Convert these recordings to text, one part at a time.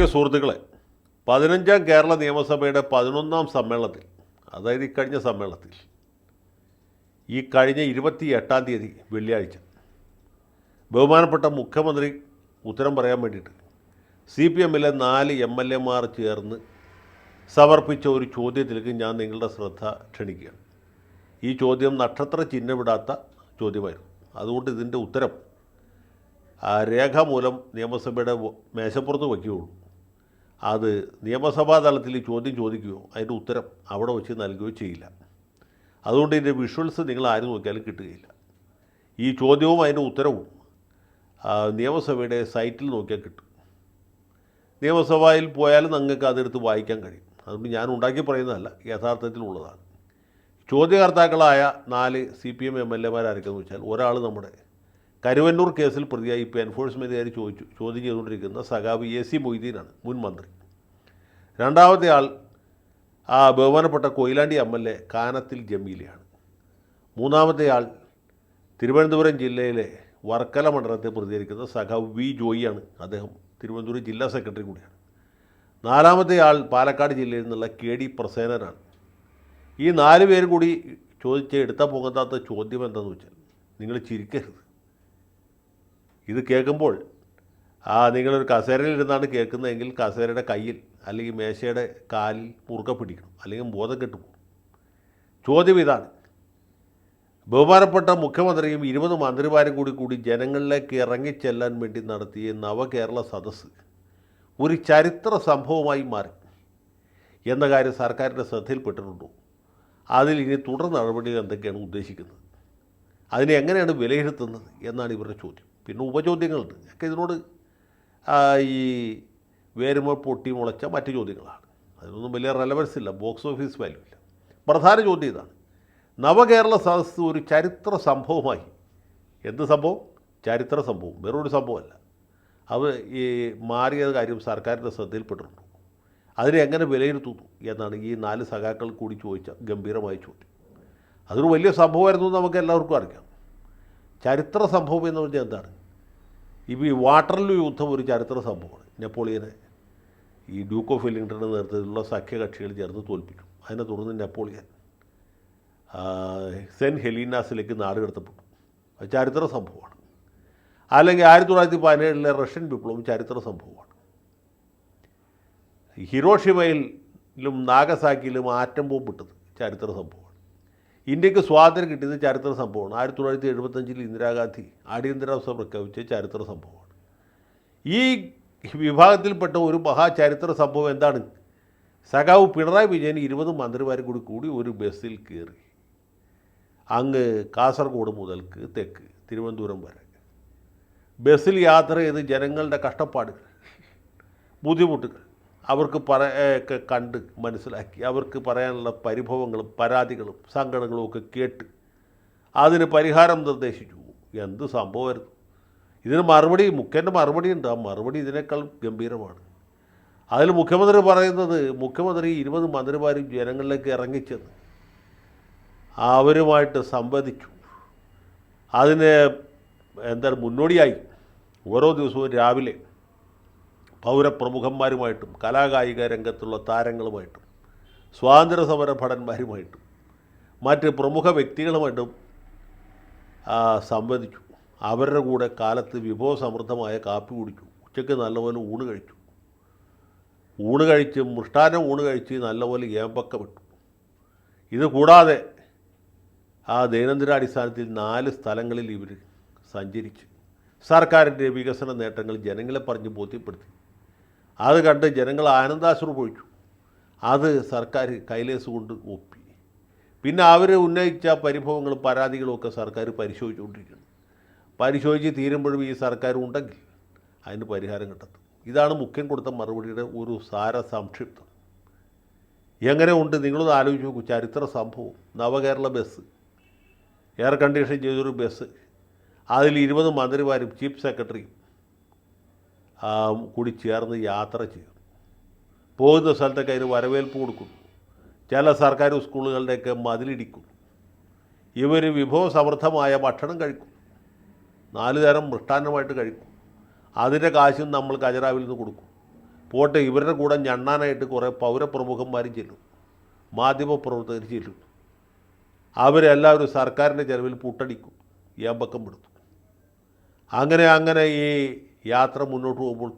പ്രിയ സുഹൃത്തുക്കളെ പതിനഞ്ചാം കേരള നിയമസഭയുടെ പതിനൊന്നാം സമ്മേളനത്തിൽ അതായത് ഈ കഴിഞ്ഞ സമ്മേളനത്തിൽ ഈ കഴിഞ്ഞ ഇരുപത്തി എട്ടാം തീയതി വെള്ളിയാഴ്ച ബഹുമാനപ്പെട്ട മുഖ്യമന്ത്രി ഉത്തരം പറയാൻ വേണ്ടിയിട്ട് സി പി എമ്മിലെ നാല് എം എൽ എമാർ ചേർന്ന് സമർപ്പിച്ച ഒരു ചോദ്യത്തിലേക്ക് ഞാൻ നിങ്ങളുടെ ശ്രദ്ധ ക്ഷണിക്കുകയാണ്. ഈ ചോദ്യം നക്ഷത്ര ചിഹ്നമിടാത്ത ചോദ്യമായിരുന്നു. അതുകൊണ്ട് ഇതിന്റെ ഉത്തരം രേഖാമൂലം നിയമസഭയുടെ മേശപ്പുറത്ത് വയ്ക്കുകയുള്ളൂ. അത് നിയമസഭാ തലത്തിൽ ചോദ്യം ചോദിക്കുകയോ അതിന്റെ ഉത്തരം അവിടെ വെച്ച് നൽകുകയോ ചെയ്യില്ല. അതുകൊണ്ട് ഇതിന്റെ വിഷ്വൽസ് നിങ്ങൾ ആര് നോക്കിയാലും കിട്ടുകയില്ല. ഈ ചോദ്യവും അതിന്റെ ഉത്തരവും നിയമസഭയുടെ സൈറ്റിൽ നോക്കിയാൽ കിട്ടും. നിയമസഭയിൽ പോയാലും നിങ്ങൾക്ക് അതെടുത്ത് വായിക്കാൻ കഴിയും. അതുകൊണ്ട് ഞാൻ ഉണ്ടാക്കി പറയുന്നതല്ല യഥാർത്ഥത്തിലുള്ളതാണ്. ചോദ്യകർത്താക്കളായ നാല് C P M M L എമാരായിരിക്കുമെന്ന് വെച്ചാൽ ഒരാൾ നമ്മുടെ കരുവന്നൂർ കേസിൽ പ്രതിയായി ഇപ്പോൾ എൻഫോഴ്സ്മെന്റുകാർ ചോദിച്ചു ചോദ്യം ചെയ്തുകൊണ്ടിരിക്കുന്ന സഖാവ് എ സി മൊയ്തീനാണ് മുൻ മന്ത്രി. രണ്ടാമത്തെ ആൾ ആ ബഹുമാനപ്പെട്ട Koyilandy M L A Kanathil ജമീലയാണ്. മൂന്നാമത്തെ ആൾ തിരുവനന്തപുരം ജില്ലയിലെ വർക്കല മണ്ഡലത്തെ പ്രതികരിക്കുന്ന സഖാവ് വി ജോയിയാണ് അദ്ദേഹം തിരുവനന്തപുരം ജില്ലാ സെക്രട്ടറി കൂടിയാണ്. നാലാമത്തെ ആൾ പാലക്കാട് ജില്ലയിൽ നിന്നുള്ള കെ ഡി പ്രസേനനാണ്. ഈ നാല് പേരും കൂടി ചോദിച്ച് എടുത്താൽ പോകത്താത്ത ചോദ്യം എന്താണെന്ന് വെച്ചാൽ നിങ്ങൾ ചിരിക്കരുത്. ഇത് കേൾക്കുമ്പോൾ ആ നിങ്ങളൊരു കസേരയിൽ ഇരുന്നാണ് കേൾക്കുന്നതെങ്കിൽ കസേരയുടെ കയ്യിൽ അല്ലെങ്കിൽ മേശയുടെ കാലിൽ മുറുക്ക പിടിക്കണം അല്ലെങ്കിൽ ബോധം കെട്ടുപോകും. ചോദ്യം ഇതാണ്. ബഹുമാനപ്പെട്ട മുഖ്യമന്ത്രിയും ഇരുപത് മന്ത്രിമാരും കൂടി കൂടി ജനങ്ങളിലേക്ക് ഇറങ്ങിച്ചെല്ലാൻ വേണ്ടി നടത്തിയ നവകേരള സദസ്സ് ഒരു ചരിത്ര സംഭവമായി മാറി എന്ന കാര്യം സർക്കാരിന്റെ ശ്രദ്ധയിൽപ്പെട്ടിട്ടുണ്ടോ? അതിൽ ഇനി തുടർ നടപടികൾ എന്തൊക്കെയാണ് ഉദ്ദേശിക്കുന്നത്? അതിനെ എങ്ങനെയാണ് വിലയിരുത്തുന്നത് എന്നാണ് ഇവരുടെ ചോദ്യം. പിന്നെ ഉപചോദ്യങ്ങളുണ്ട്. ഒക്കെ ഇതിനോട് ഈ വേരുമ്പോൾ പൊട്ടി മുളച്ച മറ്റു ചോദ്യങ്ങളാണ്. അതിനൊന്നും വലിയ റെലവൻസ് ഇല്ല ബോക്സ് ഓഫീസ് വാല്യൂ ഇല്ല. പ്രധാന ചോദ്യം ഇതാണ്. നവകേരള സദസ്സ് ഒരു ചരിത്ര സംഭവമായി. എന്ത് സംഭവം? ചരിത്ര സംഭവം. വേറൊരു സംഭവമല്ല. അത് ഈ മാറിയ കാര്യം സർക്കാരിന്റെ ശ്രദ്ധയിൽപ്പെട്ടിട്ടുണ്ട്. അതിനെ എങ്ങനെ വിലയിരുത്തുന്നു എന്നാണ് ഈ നാല് സഖാക്കൾ കൂടി ചോദിച്ച ഗംഭീരമായ ചോദ്യം. അതൊരു വലിയ സംഭവമായിരുന്നു നമുക്ക് എല്ലാവർക്കും അറിയാം. ചരിത്ര സംഭവം എന്ന് പറഞ്ഞാൽ എന്താണ്? ഇപ്പോൾ ഈ വാട്ടർലു യുദ്ധം ഒരു ചരിത്ര സംഭവമാണ്. നെപ്പോളിയനെ ഈ ഡ്യൂക്ക് ഓഫ് വെല്ലിംഗ്ടന്റെ നേതൃത്വത്തിലുള്ള സഖ്യകക്ഷികൾ ചേർന്ന് തോൽപ്പിച്ചു. അതിനെ തുടർന്ന് നെപ്പോളിയൻ സെന്റ് ഹെലീനാസിലേക്ക് നാട് കടത്തപ്പെട്ടു. അത് ചരിത്ര സംഭവമാണ്. അല്ലെങ്കിൽ ആയിരത്തി തൊള്ളായിരത്തി പതിനേഴിലെ റഷ്യൻ വിപ്ലവം ചരിത്ര സംഭവമാണ്. ഹിരോഷിമയിലും നാഗസാക്കിയിലും ആറ്റം ബോംബ് ഇട്ടത് ചരിത്ര സംഭവമാണ്. ഇന്ത്യയ്ക്ക് സ്വാതന്ത്ര്യം കിട്ടിയത് ചരിത്ര സംഭവമാണ്. ആയിരത്തി തൊള്ളായിരത്തി എഴുപത്തഞ്ചിൽ ഇന്ദിരാഗാന്ധി അടിയന്തരാവസ്ഥ പ്രഖ്യാപിച്ച ചരിത്ര സംഭവമാണ്. ഈ വിഭാഗത്തിൽപ്പെട്ട ഒരു മഹാചരിത്ര സംഭവം എന്താണ്? സഖാവ് പിണറായി വിജയൻ ഇരുപത് മന്ത്രിമാരും കൂടി കൂടി ഒരു ബസ്സിൽ കയറി. അങ്ങ് കാസർഗോഡ് മുതൽക്ക് തെക്ക് തിരുവനന്തപുരം വരെ. ബസ്സിൽ യാത്ര ചെയ്ത് ജനങ്ങളുടെ കഷ്ടപ്പാടുകൾ ബുദ്ധിമുട്ടുകൾ അവർക്ക് പറ കണ്ട് മനസ്സിലാക്കി. അവർക്ക് പറയാനുള്ള പരിഭവങ്ങളും പരാതികളും സങ്കടങ്ങളും ഒക്കെ കേട്ട് അതിന് പരിഹാരം നിർദ്ദേശിച്ചു. എന്ത് സംഭവമായിരുന്നു? ഇതിന് മറുപടി മുഖ്യന്റെ മറുപടി ഉണ്ട് ആ മറുപടി ഇതിനേക്കാൾ ഗംഭീരമാണ്. അതിൽ മുഖ്യമന്ത്രി പറയുന്നത് മുഖ്യമന്ത്രി ഇരുപത് മന്ത്രിമാരും ജനങ്ങളിലേക്ക് ഇറങ്ങിച്ചെന്ന് അവരുമായിട്ട് സംവദിച്ചു. അതിന് എന്താണ് മുന്നോടിയായി. ഓരോ ദിവസവും രാവിലെ പൗരപ്രമുഖന്മാരുമായിട്ടും കലാകായിക രംഗത്തുള്ള താരങ്ങളുമായിട്ടും സ്വാതന്ത്ര്യ സമര ഭടന്മാരുമായിട്ടും മറ്റ് പ്രമുഖ വ്യക്തികളുമായിട്ടും സംവദിച്ചു. അവരുടെ കൂടെ കാലത്ത് വിഭവസമൃദ്ധമായ കാപ്പി കുടിച്ചു. ഉച്ചയ്ക്ക് നല്ലപോലെ ഊണ് കഴിച്ചു. ഊണ് കഴിച്ച് മൃഷ്ടാനം ഊണ് കഴിച്ച് നല്ലപോലെ ഏമ്പക്കമിട്ടു ഇത് കൂടാതെ ആ ദൈനംദിനാടിസ്ഥാനത്തിൽ നാല് സ്ഥലങ്ങളിൽ ഇവർ സഞ്ചരിച്ച് സർക്കാരിന്റെ വികസന നേട്ടങ്ങൾ ജനങ്ങളെ പറഞ്ഞ് ബോധ്യപ്പെടുത്തി. അത് കണ്ട് ജനങ്ങൾ ആനന്ദാശ്രു പോയിച്ചു. അത് സർക്കാർ കൈലേസ് കൊണ്ട് ഒപ്പി. പിന്നെ അവർ ഉന്നയിച്ച പരിഭവങ്ങളും പരാതികളും ഒക്കെ സർക്കാർ പരിശോധിച്ചുകൊണ്ടിരിക്കുന്നു. പരിശോധിച്ച് തീരുമ്പോഴും ഈ സർക്കാർ ഉണ്ടെങ്കിൽ അതിന് പരിഹാരം കണ്ടെത്തും ഇതാണ് മുഖ്യം കൊടുത്ത മറുപടിയുടെ ഒരു സാര സംക്ഷിപ്തം. എങ്ങനെ ഉണ്ട്? നിങ്ങളൊന്ന് ആലോചിച്ച് നോക്കൂ. ചരിത്ര സംഭവം. നവകേരള ബസ്. എയർ കണ്ടീഷൻ ചെയ്തൊരു ബസ്. അതിൽ ഇരുപത് മന്ത്രിമാരും ചീഫ് സെക്രട്ടറിയും കൂടി ചേർന്ന് യാത്ര ചെയ്യും. പോകുന്ന സ്ഥലത്തൊക്കെ അതിന് വരവേൽപ്പ് കൊടുക്കുന്നു. ചില സർക്കാർ സ്കൂളുകളുടെയൊക്കെ മതിലിടിക്കും ഇവർ വിഭവസമൃദ്ധമായ ഭക്ഷണം കഴിക്കും നാല് തരം മൃഷ്ടാന്നമായിട്ട് കഴിക്കും അതിന്റെ കാശും നമ്മൾ കജറാവിൽ നിന്ന് കൊടുക്കും. പോട്ടെ ഇവരുടെ കൂടെ ഞണ്ണാനായിട്ട് കുറേ പൗരപ്രമുഖന്മാരും ചെല്ലും. മാധ്യമപ്രവർത്തകർ ചെല്ലും. അവരെല്ലാവരും സർക്കാരിന്റെ ചെലവിൽ പുട്ടടിക്കും ഏമ്പക്കം പെടുത്തും. അങ്ങനെ അങ്ങനെ ഈ യാത്ര മുന്നോട്ട് പോകുമ്പോൾ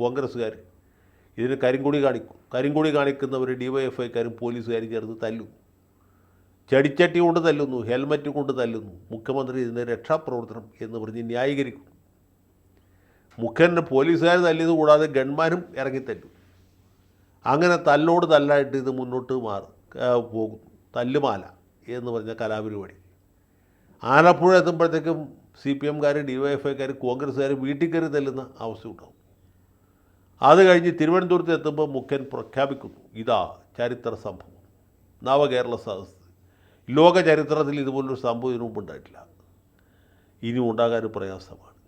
കോൺഗ്രസ്സുകാർ ഇതിന് കരിങ്കൊടി കാണിക്കും. കരിങ്കൊടി കാണിക്കുന്നവർ ഡി വൈ എഫ് ഐക്കാരും പോലീസുകാരും ചേർന്ന് തല്ലും. ചെടിച്ചട്ടി കൊണ്ട് തല്ലുന്നു ഹെൽമറ്റ് കൊണ്ട് തല്ലുന്നു. മുഖ്യമന്ത്രി ഇതിന്റെ രക്ഷാപ്രവർത്തനം എന്ന് പറഞ്ഞ് ന്യായീകരിക്കും. മുഖ്യന്റെ പോലീസുകാർ തല്ലിയത് കൂടാതെ ഗൺമാരും ഇറങ്ങി തല്ലും. അങ്ങനെ തല്ലോട് തല്ലായിട്ട് ഇത് മുന്നോട്ട് മാറും പോകും. തല്ലുമാല എന്ന് പറഞ്ഞ കലാപരിപാടി. ആലപ്പുഴ എത്തുമ്പോഴത്തേക്കും സി പി എംകാർ ഡി വൈ എഫ് ഐക്കാർ കോൺഗ്രസ്സുകാർ വീട്ടിൽ കയറി തല്ലുന്ന അവസ്ഥ ഉണ്ടാവും അത് കഴിഞ്ഞ് തിരുവനന്തപുരത്ത് എത്തുമ്പോൾ മുഖ്യൻ പ്രഖ്യാപിക്കുന്നു ഇതാ ചരിത്ര സംഭവം നവകേരള സദസ് ലോക ചരിത്രത്തിൽ ഇതുപോലൊരു സംഭവം ഇതിനു ഉണ്ടായിട്ടില്ല. ഇനി ഉണ്ടാകാൻ പ്രയാസമാണ്.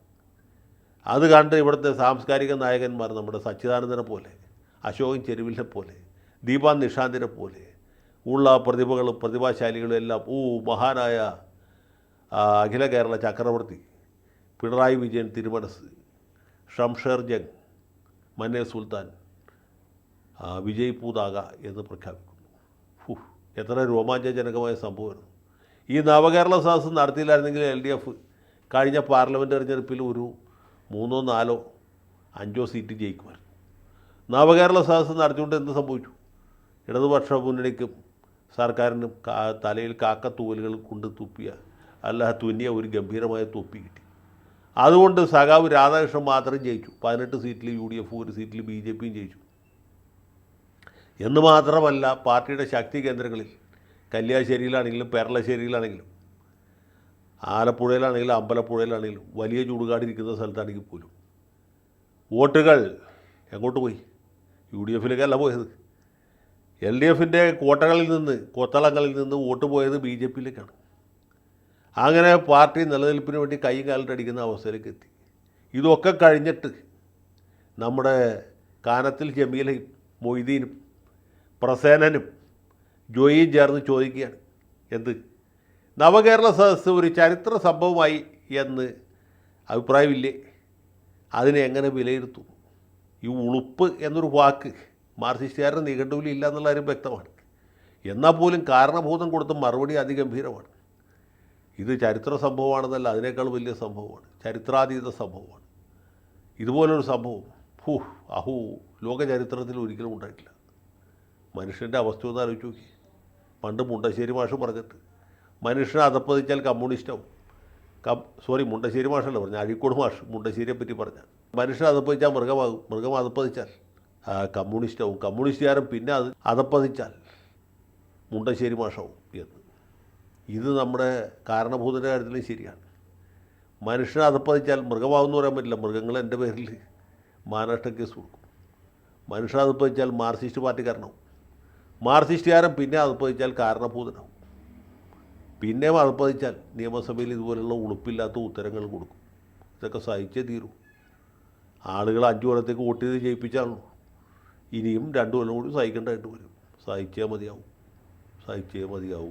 അത് കണ്ട് ഇവിടുത്തെ സാംസ്കാരിക നായകന്മാർ നമ്മുടെ സച്ചിദാനന്ദനെ പോലെ അശോകൻ ചെരുവിലിനെ പോലെ ദീപാൻ നിഷാന്തിനെ പോലെ ഉള്ള പ്രതിഭകളും പ്രതിഭാശാലികളും എല്ലാം ഓ മഹാനായ അഖില കേരള ചക്രവർത്തി പിണറായി വിജയൻ തിരുമനസ് ഷംഷേർ ജംഗ് മന്നേ സുൽത്താൻ വിജയ് പൂതാക എന്ന് പ്രഖ്യാപിക്കുന്നു. ഫു, എത്ര രോമാഞ്ചജനകമായ സംഭവമായിരുന്നു. ഈ നവകേരള സദസ് നടത്തിയില്ലായിരുന്നെങ്കിൽ എൽ ഡി എഫ് കഴിഞ്ഞ പാർലമെന്റ് തെരഞ്ഞെടുപ്പിൽ ഒരു മൂന്നോ നാലോ അഞ്ചോ സീറ്റ് ജയിക്കുമായിരുന്നു. നവകേരള സദസ് നടത്തിക്കൊണ്ട് എന്ത് സംഭവിച്ചു? ഇടതുപക്ഷ മുന്നണിക്കും സർക്കാരിനും തലയിൽ കാക്കത്തൂവലുകൾ കൊണ്ട് തുപ്പിയ അല്ല തുന്നിയ ഒരു ഗംഭീരമായ തൊപ്പി കിട്ടി. അതുകൊണ്ട് സഖാവ് രാധാകൃഷ്ണൻ മാത്രം ജയിച്ചു. പതിനെട്ട് സീറ്റിൽ യു ഡി എഫ് ഒരു സീറ്റിൽ ബി ജെ പിയും ജയിച്ചു. എന്ന് മാത്രമല്ല പാർട്ടിയുടെ ശക്തി കേന്ദ്രങ്ങളിൽ കല്യാശ്ശേരിയിലാണെങ്കിലും പെരളശ്ശേരിയിലാണെങ്കിലും ആലപ്പുഴയിലാണെങ്കിലും അമ്പലപ്പുഴയിലാണെങ്കിലും വലിയ ചൂടുകാടിരിക്കുന്ന സ്ഥലത്താണെങ്കിൽ പോലും വോട്ടുകൾ എങ്ങോട്ട് പോയി? യു ഡി എഫിലേക്കല്ല പോയത്. എൽ ഡി എഫിന്റെ കോട്ടകളിൽ നിന്ന് കൊത്തളങ്ങളിൽ നിന്ന് വോട്ട് പോയത് ബി ജെ പിയിലേക്കാണ്. അങ്ങനെ പാർട്ടി നിലനിൽപ്പിന് വേണ്ടി കൈ കാലിട്ടടിക്കുന്ന അവസ്ഥയിലേക്ക് എത്തി. ഇതൊക്കെ കഴിഞ്ഞിട്ട് നമ്മുടെ കാനത്തിൽ ജമീലയും മൊയ്തീനും പ്രസേനനും ജോയിയും ചേർന്ന് ചോദിക്കുകയാണ് എന്ത്? നവകേരള സദസ്സ് ഒരു ചരിത്ര സംഭവമായി എന്ന് അഭിപ്രായമില്ലേ? അതിനെ എങ്ങനെ വിലയിരുത്തും? ഈ ഉളുപ്പ് എന്നൊരു വാക്ക് മാർസിസ്റ്റുകാരുടെ നിഘണ്ടുവിലില്ല എന്നുള്ള കാര്യം വ്യക്തമാണ്. എന്നാൽ പോലും കാരണഭൂതം കൊടുത്ത മറുപടി അതിഗംഭീരമാണ്. ഇത് ചരിത്ര സംഭവമാണെന്നല്ല അതിനേക്കാൾ വലിയ സംഭവമാണ്. ചരിത്രാതീത സംഭവമാണ്. ഇതുപോലൊരു സംഭവം ഹൂ അഹൂ ലോക ചരിത്രത്തിൽ ഒരിക്കലും ഉണ്ടായിട്ടില്ല. മനുഷ്യന്റെ അവസ്ഥ ഒന്ന് ആലോചിച്ച് നോക്കി. പണ്ട് മുണ്ടശ്ശേരി മാഷ് പറഞ്ഞിട്ട് മനുഷ്യനെ അതപ്പതിച്ചാൽ കമ്മ്യൂണിസ്റ്റാവും. കം സോറി മുണ്ടശ്ശേരി മാഷല്ല പറഞ്ഞു അഴീക്കോട് മാഷ് മുണ്ടശ്ശേരിയെ പറ്റി പറഞ്ഞ മനുഷ്യനെ അതപ്പതിച്ചാൽ മൃഗമാകും മൃഗം അതപ്പതിച്ചാൽ കമ്മ്യൂണിസ്റ്റാവും. കമ്മ്യൂണിസ്റ്റുകാരൻ പിന്നെ അത് അതപ്പതിച്ചാൽ മുണ്ടശ്ശേരി മാഷാവും എന്ന്. ഇത് നമ്മുടെ കാരണഭൂതന്റെ കാര്യത്തിലും ശരിയാണ്. മനുഷ്യനെ അതപ്പതിച്ചാൽ മൃഗമാവെന്ന് പറയാൻ പറ്റില്ല. മൃഗങ്ങൾ എന്റെ പേരിൽ മഹാരാഷ്ട്ര കേസ് കൊടുക്കും. മനുഷ്യനെ അതപ്പതിച്ചാൽ മാർക്സിസ്റ്റ് പാർട്ടിക്കാരനാവും. മാർക്സിസ്റ്റുകാരൻ പിന്നെ അതപ്പതിച്ചാൽ കാരണഭൂതനാവും. പിന്നെ അതപ്പതിച്ചാൽ നിയമസഭയിൽ ഇതുപോലെയുള്ള ഉളുപ്പില്ലാത്ത ഉത്തരങ്ങൾ കൊടുക്കും. ഇതൊക്കെ സഹിച്ചേ തീരൂ. ആളുകൾ അഞ്ച് കൊല്ലത്തേക്ക് വോട്ട് ചെയ്ത് ജയിപ്പിച്ചാണല്ലോ ഇനിയും രണ്ട് കൊല്ലം കൂടി സഹിക്കേണ്ടതായിട്ട് വരും. സഹിച്ചേ മതിയാവും. സഹിച്ചേ മതിയാവൂ.